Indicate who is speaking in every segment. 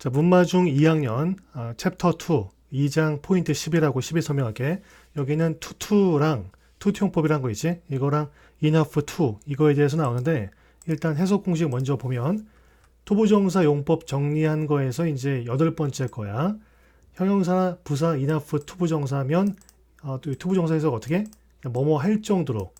Speaker 1: 자, 문마중 2학년 아, 챕터 2 2장 포인트 10이라고 10에 설명할게. 여기는 투투랑 투투용법이란 거 있지? 이거랑 enough to 이거에 대해서 나오는데 일단 해석 공식 먼저 보면 투부정사 용법 정리한 거에서 이제 여덟 번째 거야. 형용사, 부사, enough, 투부정사면 어, 또 투부정사에서 어떻게 뭐뭐 할 정도로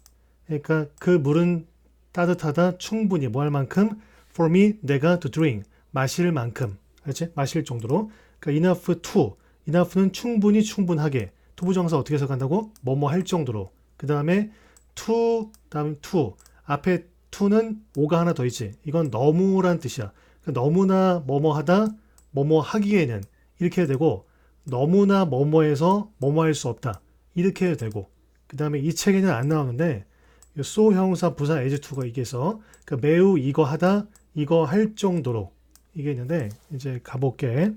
Speaker 1: 그러니까 그 물은 따뜻하다 충분히 뭐 할 만큼 for me 내가 to drink 마실 만큼 그렇지? 마실 정도로. 그러니까 enough to. enough는 충분히 충분하게. 투부정사 어떻게 해석한다고? 뭐뭐 할 정도로. 그 다음에 to 다음 to. 앞에 to는 오가 하나 더 있지. 이건 너무란 뜻이야. 그러니까 너무나 뭐뭐 하다 뭐뭐 하기에는 이렇게 해도 되고 너무나 뭐뭐해서 뭐뭐 할 수 없다. 이렇게 해도 되고. 그 다음에 이 책에는 안 나오는데 요 so 형사 부사 as to가 이게서 그 매우 이거 하다 이거 할 정도로 이게 있는데 이제 가볼게.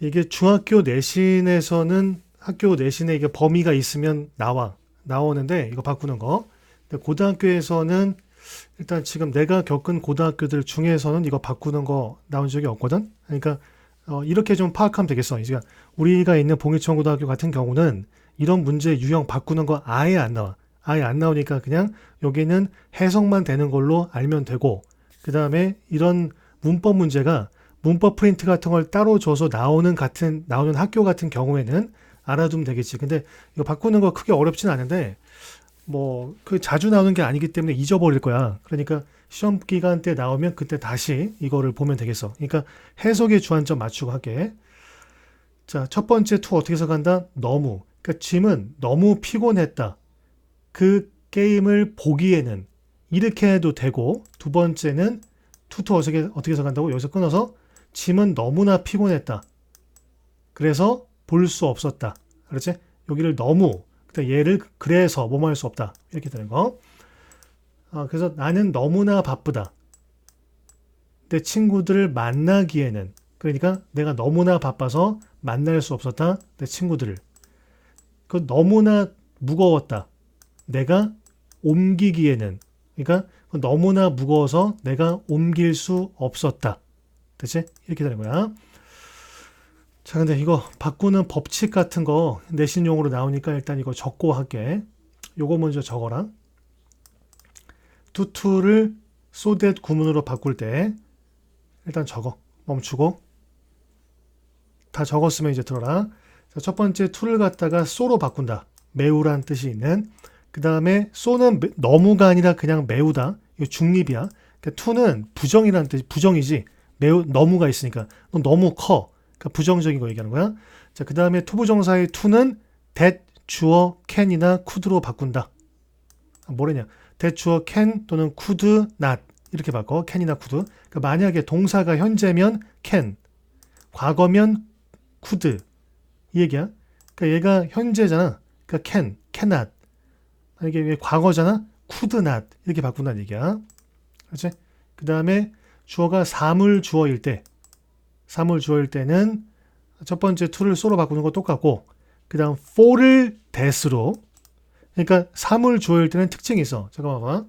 Speaker 1: 이게 중학교 내신에서는 학교 내신에 이게 범위가 있으면 나와 나오는데 이거 바꾸는 거. 근데 고등학교에서는 일단 지금 내가 겪은 고등학교들 중에서는 이거 바꾸는 거 나온 적이 없거든? 그러니까 어, 이렇게 좀 파악하면 되겠어. 이제 우리가 있는 봉일천고등학교 같은 경우는 이런 문제 유형 바꾸는 거 아예 안 나와. 아예 안 나오니까 그냥 여기는 해석만 되는 걸로 알면 되고 그 다음에 이런 문법 문제가 문법 프린트 같은 걸 따로 줘서 나오는 같은 나오는 학교 같은 경우에는 알아두면 되겠지. 근데 이거 바꾸는 거 크게 어렵진 않은데 뭐 그 자주 나오는 게 아니기 때문에 잊어버릴 거야. 그러니까 시험 기간 때 나오면 그때 다시 이거를 보면 되겠어. 그러니까 해석의 주안점 맞추고 할게. 자, 첫 번째 투 어떻게 해석한다? 너무. 그러니까 짐은 너무 피곤했다. 그 게임을 보기에는 이렇게 해도 되고 두 번째는 투투 어떻게 어떻게 해석한다고 여기서 끊어서 짐은 너무나 피곤했다. 그래서 볼 수 없었다. 그렇지? 여기를 너무 그다음 얘를 그래서 뭐뭐 할 수 없다. 이렇게 되는 거. 아, 그래서 나는 너무나 바쁘다. 내 친구들을 만나기에는 그러니까 내가 너무나 바빠서 만날 수 없었다. 내 친구들을. 그 너무나 무거웠다. 내가 옮기기에는 그러니까 너무나 무거워서 내가 옮길 수 없었다. 됐지? 이렇게 되는 거야. 자, 근데 이거 바꾸는 법칙 같은 거 내신용으로 나오니까 일단 이거 적고 할게. 요거 먼저 적어라. 투투를 소댓 구문으로 바꿀 때 일단 적어. 멈추고. 다 적었으면 이제 들어라. 자, 첫 번째 투를 갖다가 쏘로 바꾼다. 매우란 뜻이 있는. 그 다음에 쏘는 매- 너무가 아니라 그냥 매우다. 이거 중립이야. 그러니까 투는 부정이라는 뜻, 부정이지. 매우 너무가 있으니까 너 너무 커. 그러니까 부정적인 거 얘기하는 거야. 자, 그 다음에 투부정사의 투는 that, 주어, can이나 could로 바꾼다. 아, 뭐래냐? that, 주어, can 또는 could, not 이렇게 바꿔. can이나 could. 그러니까 만약에 동사가 현재면 can, 과거면 could 이 얘기야. 그러니까 얘가 현재잖아. 그러니까 can, cannot. 왜 과거잖아? could not 이렇게 바꾼다는 얘기야. 그렇지? 그 다음에 주어가 사물 주어일 때 사물 주어일 때는 첫 번째 to를 so로 바꾸는 거 똑같고 그 다음 for를 that으로 그러니까 사물 주어일 때는 특징이 있어. 잠깐만 봐.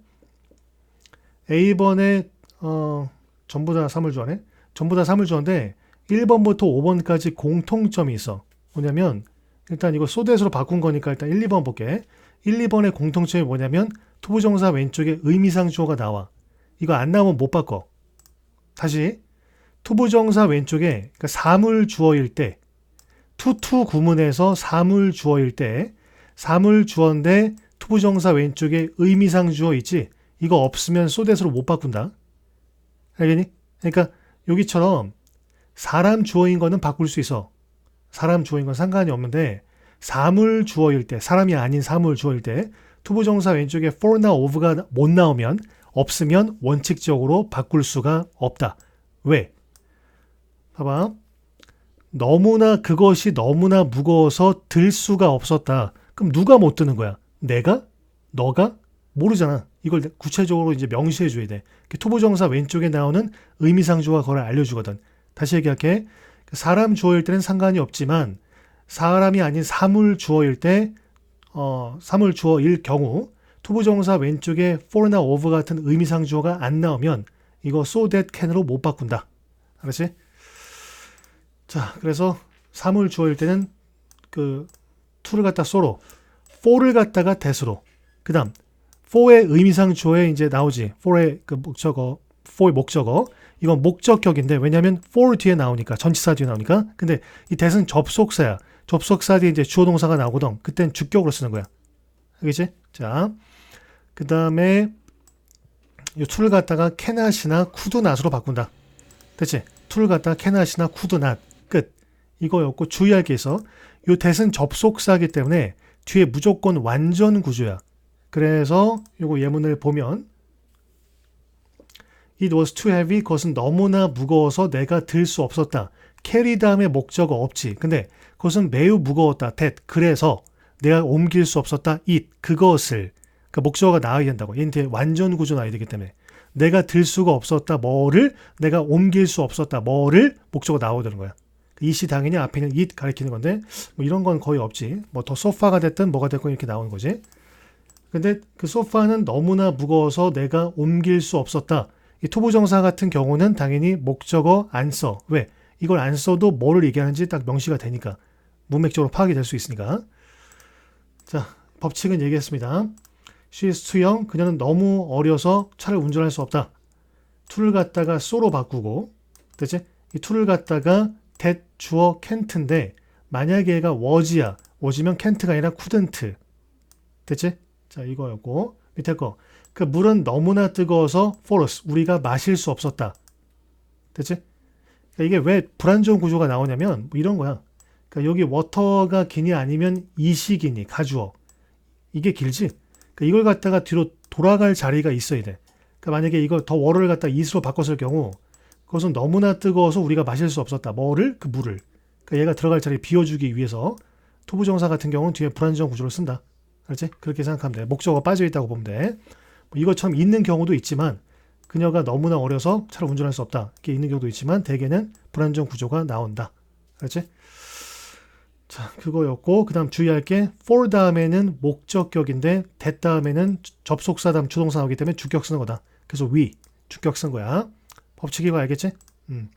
Speaker 1: A번에 어, 전부 다 사물 주어네. 전부 다 사물 주어인데 1번부터 5번까지 공통점이 있어. 뭐냐면 일단 이거 소댓으로 바꾼 거니까 일단 1, 2번 볼게. 1, 2번의 공통점이 뭐냐면 투부정사 왼쪽에 의미상 주어가 나와. 이거 안 나오면 못 바꿔. 다시 투부정사 왼쪽에 그러니까 사물 주어일 때 투투 구문에서 사물 주어일 때 사물 주어인데 투부정사 왼쪽에 의미상 주어 있지 이거 없으면 소댓으로 못 바꾼다 알겠니? 그러니까 여기처럼 사람 주어인 거는 바꿀 수 있어 사람 주어인 건 상관이 없는데 사물 주어일 때 사람이 아닌 사물 주어일 때 투부 정사 왼쪽에 for나 of가 못 나오면 없으면 원칙적으로 바꿀 수가 없다 왜? 봐봐. 너무나 그것이 너무나 무거워서 들 수가 없었다. 그럼 누가 못 드는 거야? 내가? 너가? 모르잖아. 이걸 구체적으로 이제 명시해 줘야 돼. 투부정사 왼쪽에 나오는 의미상주가 그걸 알려주거든. 다시 얘기할게. 사람 주어일 때는 상관이 없지만 사람이 아닌 사물 주어일 때 어, 사물 주어일 경우 투부정사 왼쪽에 for나 of 같은 의미상 주어가 안 나오면 이거 so that can으로 못 바꾼다. 알았지? 자, 그래서 사물 주어일 때는 그 to를 갖다 so로, for를 갖다가 that으로. 그다음 for의 의미상 주어에 이제 나오지. for의 그 목적어, for의 목적어. 이건 목적격인데 왜냐하면 for 뒤에 나오니까 전치사 뒤에 나오니까. 근데 이 that은 접속사야. 접속사 뒤에 이제 주어 동사가 나오거든. 그땐 주격으로 쓰는 거야. 알겠지? 자, 그 다음에 이 to를 갖다가 could not으로 바꾼다. 됐지? to를 갖다가 could not. 끝. 이거였고 주의할 게 있어. 요 that은 접속사기 때문에 뒤에 무조건 완전 구조야. 그래서 요거 예문을 보면 It was too heavy. 그것은 너무나 무거워서 내가 들 수 없었다. carry 다음에 목적어 없지. 근데 그것은 매우 무거웠다. that. 그래서 내가 옮길 수 없었다. it. 그것을. 그 목적어가 나와야 된다고. 얘는 뒤에 완전 구조 나와야 되기 때문에. 내가 들 수가 없었다. 뭐를 내가 옮길 수 없었다. 뭐를 목적어 나와야 되는 거야. it이 당연히 앞에 있는 it 가리키는 건데 뭐 이런 건 거의 없지. 뭐 더 소파가 됐든 뭐가 됐건 이렇게 나오는 거지. 근데 그 소파는 너무나 무거워서 내가 옮길 수 없었다. 이 토부정사 같은 경우는 당연히 목적어 안 써. 왜? 이걸 안 써도 뭐를 얘기하는지 딱 명시가 되니까. 문맥적으로 파악이 될 수 있으니까. 자, 법칙은 얘기했습니다. She is too young. 그녀는 너무 어려서 차를 운전할 수 없다. to를 갖다가 so로 바꾸고, 됐지? 이 to를 갖다가 that 주어 can't인데, 만약에 얘가 was야, was면 can't가 아니라 couldn't. 됐지? 자, 이거였고, 밑에 거. 그 물은 너무나 뜨거워서 for us, 우리가 마실 수 없었다. 됐지? 그러니까 이게 왜 불안정 구조가 나오냐면, 뭐 이런 거야. 그러니까 여기 워터가 기니 아니면 이시기니, 가주어. 이게 길지? 그러니까 이걸 갖다가 뒤로 돌아갈 자리가 있어야 돼. 그러니까 만약에 이걸 더 워를 갖다 이스로 바꿨을 경우, 그것은 너무나 뜨거워서 우리가 마실 수 없었다. 뭐를? 그 물을. 그러니까 얘가 들어갈 자리 비워주기 위해서 토부정사 같은 경우는 뒤에 불안정 구조를 쓴다. 알지? 그렇게 생각하면 돼. 목적어가 빠져 있다고 보면 돼. 뭐 이것처럼 있는 경우도 있지만 그녀가 너무나 어려서 차를 운전할 수 없다. 이게 있는 경우도 있지만 대개는 불안정 구조가 나온다. 알지? 자, 그거였고 그다음 주의할 게 for 다음에는 목적격인데 that 다음에는 접속사 다음 주동사 나오기 때문에 주격 쓰는 거다. 그래서 we 주격 쓴 거야. 법칙 이거 알겠지? 음.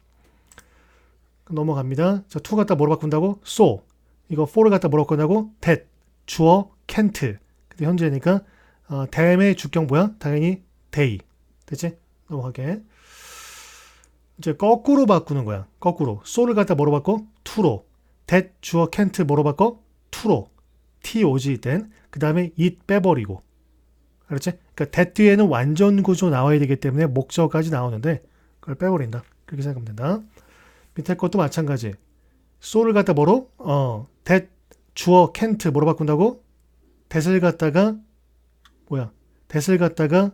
Speaker 1: 넘어갑니다. 자, to 갖다 뭐로 바꾼다고? so. 이거 for를 갖다 뭐로 바꾼다고? that. 주어 can't. 근데 현재니까 어, dam의 주격 뭐야? 당연히 they. 됐지? 넘어가게. 이제 거꾸로 바꾸는 거야. 거꾸로. so를 갖다 뭐로 바꿔? to로. That 주어 can't 뭐로 바꿔? to로. to지 땐. 그 다음에 it 빼버리고. 알았지? 그러니까 that 뒤에는 완전 구조 나와야 되기 때문에 목적까지 나오는데 그걸 빼버린다. 그렇게 생각하면 된다. 밑에 것도 마찬가지. so를 갖다 뭐로? 어, that 주어 can't 뭐로 바꾼다고? that을 갖다가 뭐야? that을 갖다가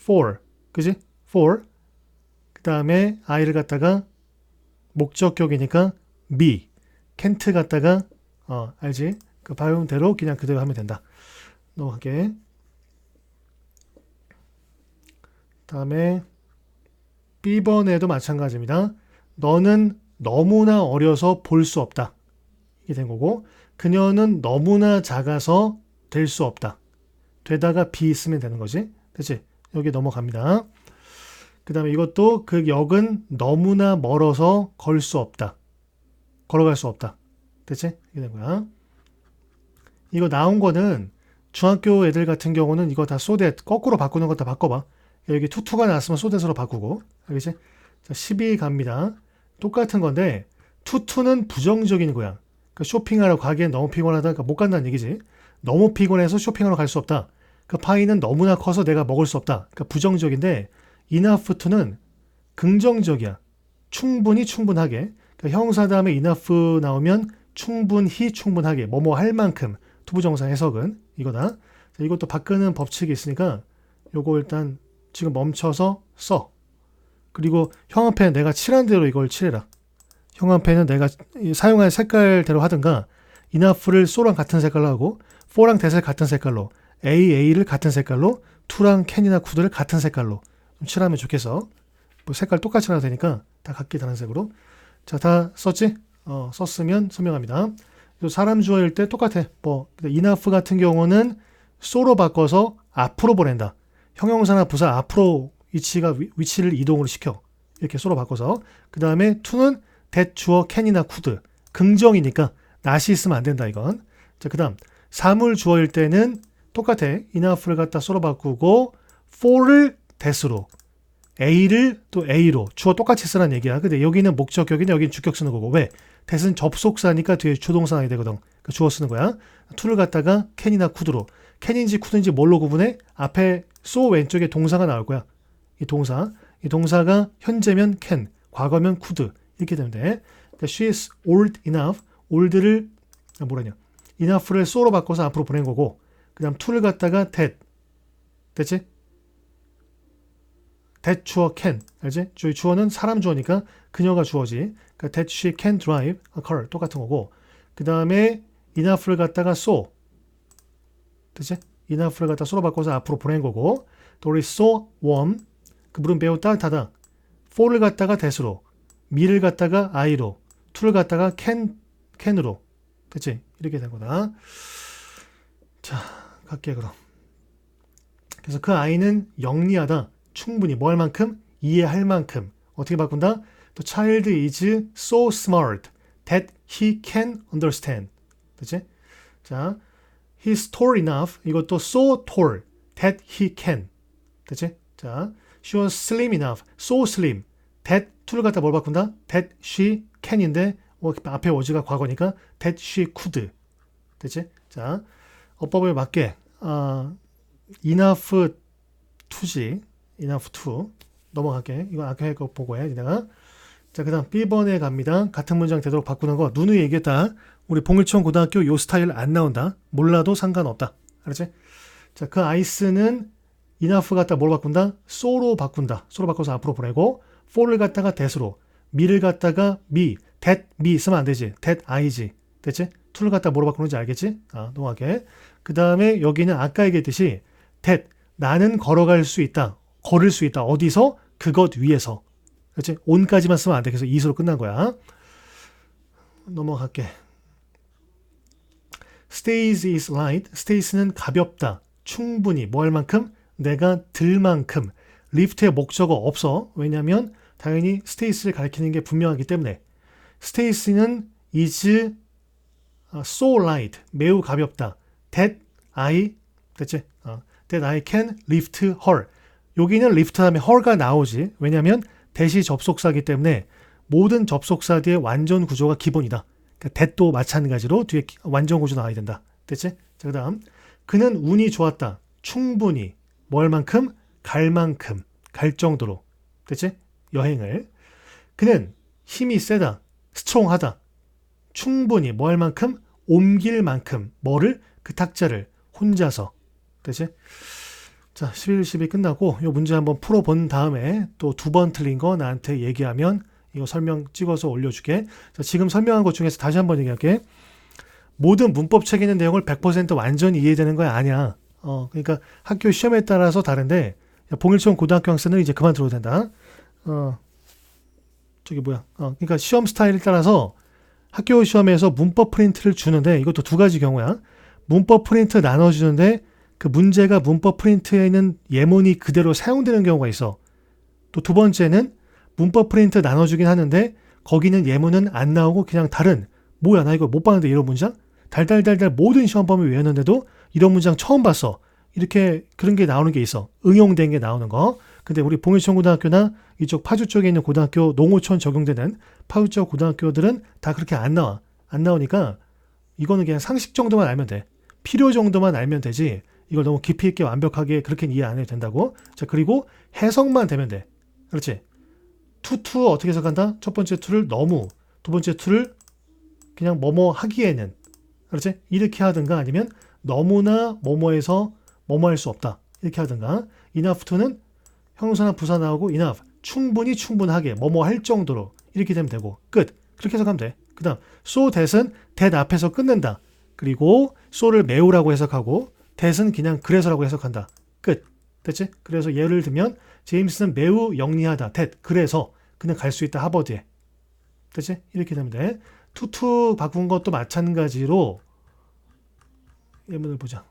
Speaker 1: for. 그지? for. 그 다음에 I를 갖다가 목적격이니까 be. can't 갖다가 어, 알지? 그 발음대로 그냥 그대로 하면 된다. 넘어갈게. 다음에 B번에도 마찬가지입니다. 너는 너무나 어려서 볼 수 없다. 이게 된 거고 그녀는 너무나 작아서 될 수 없다. 되다가 B 쓰면 되는 거지. 그치? 여기 넘어갑니다. 그 다음에 이것도 그 역은 너무나 멀어서 걸 수 없다. 걸어갈 수 없다. 됐지? 이게 된 거야. 이거 나온 거는 중학교 애들 같은 경우는 이거 다 소댓 거꾸로 바꾸는 거 다 바꿔봐. 여기 투투가 나왔으면 소댓으로 바꾸고. 알겠지? 자, 12 갑니다. 똑같은 건데 투투는 부정적인 거야. 그러니까 쇼핑하러 가기엔 너무 피곤하다. 그러니까 못 간다는 얘기지. 너무 피곤해서 쇼핑하러 갈 수 없다. 그 파이는 너무나 커서 내가 먹을 수 없다. 그러니까 부정적인데 enough to는 긍정적이야. 충분히 충분하게. 그러니까 형사 다음에 enough 나오면 충분히 충분하게 뭐뭐 할 만큼 투부정사 해석은 이거다. 자, 이것도 바꾸는 법칙이 있으니까 요거 일단 지금 멈춰서 써. 그리고 형한테 내가 칠한 대로 이걸 칠해라. 형한테는 내가 사용할 색깔대로 하든가 enough를 so랑 같은 색깔로 하고 for랑 that을 같은 색깔로 a, a를 같은 색깔로 to랑 can이나 could를 같은 색깔로 좀 칠하면 좋겠어. 뭐 색깔 똑같이 해도 되니까 다 각기 다른 색으로. 자, 다 썼지? 어, 썼으면 설명합니다. 사람 주어일 때 똑같아. 뭐 enough 같은 경우는 so로 바꿔서 앞으로 보낸다. 형용사나 부사 앞으로 위치가 위치를 이동을 시켜. 이렇게 쏘로 바꿔서 그 다음에 to는 that 주어 can이나 could 긍정이니까 not이 있으면 안 된다 이건 자 그 다음 사물 주어일 때는 똑같아 enough를 갖다 쏘로 바꾸고 for를 that으로. A를 또 a로. 주어 똑같이 쓰라는 얘기야. 근데 여기는 목적격이냐 여기는 주격 쓰는 거고. 왜? that은 접속사니까 뒤에 주동사 나야 되거든. 그 주어 쓰는 거야. to를 갖다가 can이나 could로. can인지 could인지 뭘로 구분해? 앞에 so 왼쪽에 동사가 나올 거야. 이 동사. 이 동사가 현재면 can 과거면 could. 이렇게 되면 돼. 그러니까 she is old enough. old를 아, 뭐라냐. enough를 so로 바꿔서 앞으로 보낸 거고. 그 다음 to를 갖다가 that. 됐지? That 주어 can 알지? 저희 주어는 사람 주어니까 그녀가 주어지 그러니까 that she can drive a car 똑같은 거고 그 다음에 enough를 갖다가 so 됐지? enough를 갖다 so로 바꿔서 앞으로 보낸 거고 또 우리 so warm 그 물은 매우 따뜻하다 for를 갖다가 that으로 미를 갖다가 I로 to를 갖다가 can can으로 됐지? 이렇게 된 거다. 자, 갈게 그럼. 그래서 그 아이는 영리하다. 충분히 뭐할 만큼 이해할 만큼 어떻게 바꾼다? The child is so smart that he can understand. 됐지? 자, he's tall enough. 이것도 so tall that he can. 됐지? 자, she was slim enough. so slim that to를 갖다 뭘 바꾼다? that she can인데 어, 앞에 워즈가 과거니까 that she could. 됐지? 자, 어법에 맞게 아, enough to지. Enough to 넘어갈게. 이거 아까 했거 보고 해. 내가. 자, 그 다음 B번에 갑니다. 같은 문장 되도록 바꾸는 거. 누누이 얘기했다. 우리 봉일청 고등학교 요 스타일 안 나온다. 몰라도 상관없다. 알았지? 자, 그 아이스는 enough 갖다 뭘 바꾼다? so로 바꾼다. so로 바꿔서 앞으로 보내고 for를 갖다가 that으로 미를 갖다가 me, that me 쓰면 안 되지. that I지. 됐지? to를 갖다 뭐로 바꾸는지 알겠지? 아, 넘어가게. 그 다음에 여기는 아까 얘기했듯이 that 나는 걸어갈 수 있다. 걸을 수 있다. 어디서? 그것 위에서. 그렇지? on까지만 쓰면 안 돼. 그래서 이수로 끝난 거야. 넘어갈게. stays is light. stays는 가볍다. 충분히 뭐 할 만큼? 내가 들 만큼. 리프트의 목적어 없어. 왜냐면 당연히 스테이스를 가리키는 게 분명하기 때문에 스테이스는 is so light 매우 가볍다 that I 됐지? 어, that I can lift her 여기는 lift 다음에 her가 나오지. 왜냐면 대시 접속사기 때문에 모든 접속사 뒤에 완전 구조가 기본이다. 그러니까 that도 마찬가지로 뒤에 완전 구조 나와야 된다. 됐지? 자, 그 다음. 그는 운이 좋았다. 충분히. 뭘 만큼? 갈 만큼. 갈 정도로. 됐지? 여행을. 그는 힘이 세다. 스트롱하다. 충분히 뭐할 만큼? 옮길 만큼. 뭐를? 그 탁자를 혼자서. 됐지? 자 11, 12 끝나고 이 문제 한번 풀어본 다음에 또 두 번 틀린 거 나한테 얘기하면 이거 설명 찍어서 올려줄게 자, 지금 설명한 것 중에서 다시 한번 얘기할게 모든 문법 책에 있는 내용을 100% 완전히 이해되는 거야 아니야 어 그러니까 학교 시험에 따라서 다른데 봉일청 고등학교 학생은 이제 그만 들어도 된다. 어, 저기 뭐야. 어, 그러니까 시험 스타일에 따라서 학교 시험에서 문법 프린트를 주는데 이것도 두 가지 경우야. 문법 프린트 나눠주는데 그 문제가 문법 프린트에 있는 예문이 그대로 사용되는 경우가 있어. 또 두 번째는 문법 프린트 나눠주긴 하는데 거기는 예문은 안 나오고 그냥 다른 뭐야 나 이거 못 봤는데 이런 문장? 달달달달 모든 시험 범위 외웠는데도 이런 문장 처음 봤어. 이렇게 그런 게 나오는 게 있어. 응용된 게 나오는 거. 근데 우리 봉일청 고등학교나 이쪽 파주 쪽에 있는 고등학교 농어촌 적용되는 파주 쪽 고등학교들은 다 그렇게 안 나와. 안 나오니까 이거는 그냥 상식 정도만 알면 돼. 필요 정도만 알면 되지. 이걸 너무 깊이 있게 완벽하게 그렇게 이해 안 해도 된다고. 자, 그리고 해석만 되면 돼. 그렇지? 투투 어떻게 해석한다? 첫 번째 투를 너무, 두 번째 투를 그냥 뭐뭐 하기에는. 그렇지? 이렇게 하든가 아니면 너무나 뭐뭐해서 뭐뭐 할 수 없다. 이렇게 하든가. enough to는 형용사나 부사 나오고 enough 충분히 충분하게 뭐뭐 할 정도로 이렇게 되면 되고 끝. 그렇게 해석하면 돼. 그 다음 so that은 that 앞에서 끝낸다. 그리고 so를 매우라고 해석하고 that은 그냥 그래서라고 해석한다. 끝. 됐지? 그래서 예를 들면 제임스는 매우 영리하다. that 그래서 그냥 갈 수 있다 하버드에. 됐지? 이렇게 되면 돼. 투투 바꾼 것도 마찬가지로 예문을 보자.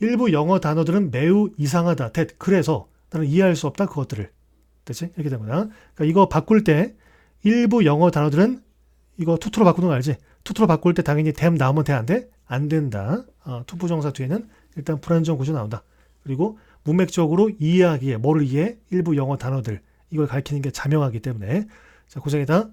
Speaker 1: 일부 영어 단어들은 매우 이상하다. that 그래서 나는 이해할 수 없다 그것들을. 됐지? 이렇게 된 거다. 그러니까 이거 바꿀 때 일부 영어 단어들은 이거 투투로 바꾸는 거 알지? 투투로 바꿀 때 당연히 댐 나오면 돼, 안 돼? 안 된다. 어, 투부 정사 뒤에는 일단 불안정 구조 나온다. 그리고 문맥적으로 이해하기에, 뭐를 이해해? 일부 영어 단어들. 이걸 가리키는 게 자명하기 때문에. 자, 고생이다.